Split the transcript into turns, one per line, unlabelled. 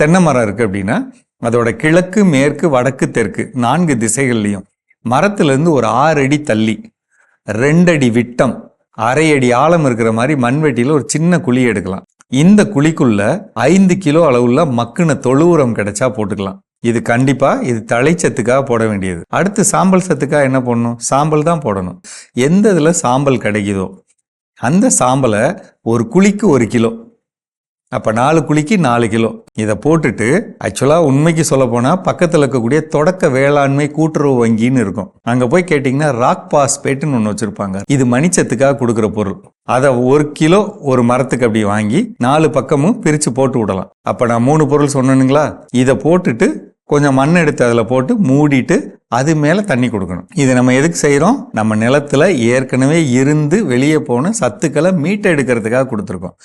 தென்னை மரம் இருக்குது அப்படின்னா அதோட கிழக்கு மேற்கு வடக்கு தெற்கு நான்கு திசைகள்லையும் மரத்துலேருந்து ஒரு ஆறு அடி தள்ளி ரெண்டடி விட்டம் அரை அடி ஆழம் இருக்கிற மாதிரி மண்வெட்டியில் ஒரு சின்ன குழி எடுக்கலாம். இந்த குழிக்குள்ள ஐந்து கிலோ அளவுள்ள மக்குன தொழு உரம் கிடைச்சா போட்டுக்கலாம். இது கண்டிப்பாக இது தழைச்சத்துக்காக போட வேண்டியது. அடுத்து சாம்பல் சத்துக்காக என்ன பண்ணணும் சாம்பல் தான் போடணும். எந்த இதில் சாம்பல் கிடைக்குதோ அந்த சாம்பலை ஒரு குழிக்கு ஒரு கிலோ அப்போ நாலு குழிக்கு நாலு கிலோ. இதை போட்டுட்டு ஆக்சுவலாக உண்மைக்கு சொல்ல போனால் பக்கத்தில் இருக்கக்கூடிய தொடக்க வேளாண்மை கூட்டுறவு வங்கின்னு இருக்கும். அங்கே போய் கேட்டிங்கன்னா ராக் பாஸ்பேட்டுன்னு ஒன்று வச்சுருப்பாங்க. இது மணிச்சத்துக்காக கொடுக்குற பொருள். அதை ஒரு கிலோ ஒரு மரத்துக்கு அப்படி வாங்கி நாலு பக்கமும் பிரித்து போட்டு விடலாம். அப்போ நான் மூணு பொருள் சொன்னேனுங்களா? இதை போட்டுட்டு கொஞ்சம் மண் எடுத்து அதில் போட்டு மூடிட்டு அது மேலே தண்ணி கொடுக்கணும். இது நம்ம எதுக்கு செய்கிறோம் நம்ம நிலத்துல ஏற்கனவே இருந்து வெளியே போன சத்துக்களை மீட்டெடுக்கிறதுக்காக கொடுத்துருக்கோம்.